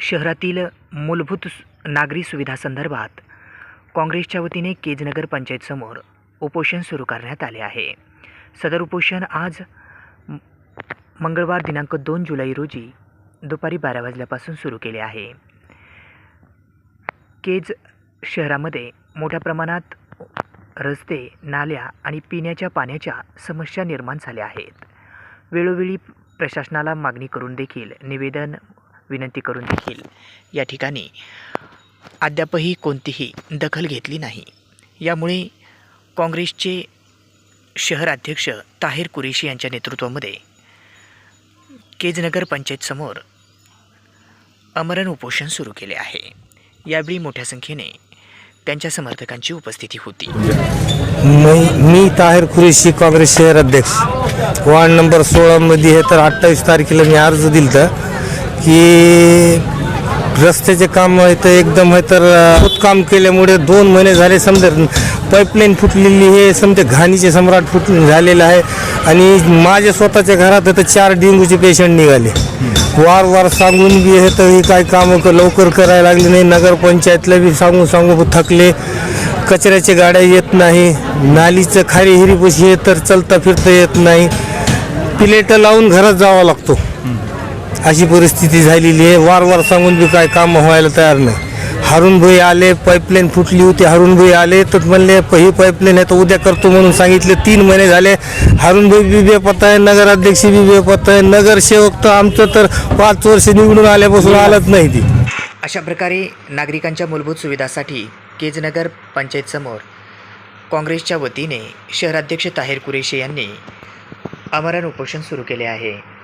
शहरातील मूलभूत नागरी सुविधासंदर्भात काँग्रेसच्या वतीने केजनगर पंचायतसमोर उपोषण सुरू करण्यात आले आहे. सदर उपोषण आज म- मंगळवार दिनांक दोन जुलै रोजी दुपारी बारा वाजल्यापासून सुरू केले आहे. केज शहरामध्ये मोठ्या प्रमाणात रस्ते नाल्या आणि पिण्याच्या पाण्याच्या समस्या निर्माण झाल्या आहेत. वेळोवेळी प्रशासनाला मागणी करून देखील निवेदन विनंती करून देखील या ठिकाणी अद्यापही कोणतीही दखल घेतली नाही. यामुळे काँग्रेसचे शहर अध्यक्ष ताहिर कुरेशी यांच्या नेतृत्वामध्ये केजनगर पंचायतसमोर अमरण उपोषण सुरू केले आहे. यावेळी मोठ्या संख्येने त्यांच्या समर्थकांची उपस्थिती होती. मी मी ताहिर कुरेशी काँग्रेस शहर अध्यक्ष. वार्ड नंबर सोळामध्ये हे तर अठ्ठावीस तारखेला मी अर्ज दिलता. की रस्त्याचे काम आहे तर एकदम आहे तर खूप काम केल्यामुळे दोन महिने झाले समजा पाईपलाईन फुटलेली हे समजा घाणीचे सम्राट फुट झालेलं आहे. आणि माझ्या स्वतःच्या घरात तर चार डेंग्यूचे पेशंट निघाले. वार वार सांगून बी हे तर ही काय कामं क- लवकर करायला लागले नाही. नगरपंचायतला बी सांगून सांगून थकले. कचऱ्याच्या गाड्या येत नाही. नालीचं खारी हिरीपशी हे तर चलता फिरता येत नाही. प्लेटं लावून घरात जावा लागतो. अशी परिस्थिती झालेली आहे. वार वार सांगून बी काय काम व्हायला तयार नाही. हरून भाई आले पाईपलाईन फुटली होती हरून भाई आले तर म्हणले प- ही पाईपलाईन आहे तर उद्या करतो म्हणून सांगितले तीन महिने झाले. हरून भाई बी बेपत्ता आहे नगराध्यक्ष बी बेपत्ता आहे नगरसेवक तर आमचं तर पाच वर्ष निवडून आल्यापासून आलंच नाही ती. अशा प्रकारे नागरिकांच्या मूलभूत सुविधासाठी केजनगर पंचायतसमोर काँग्रेसच्या वतीने शहराध्यक्ष ताहेर कुरेशी यांनी आमरण उपोषण सुरू केले आहे.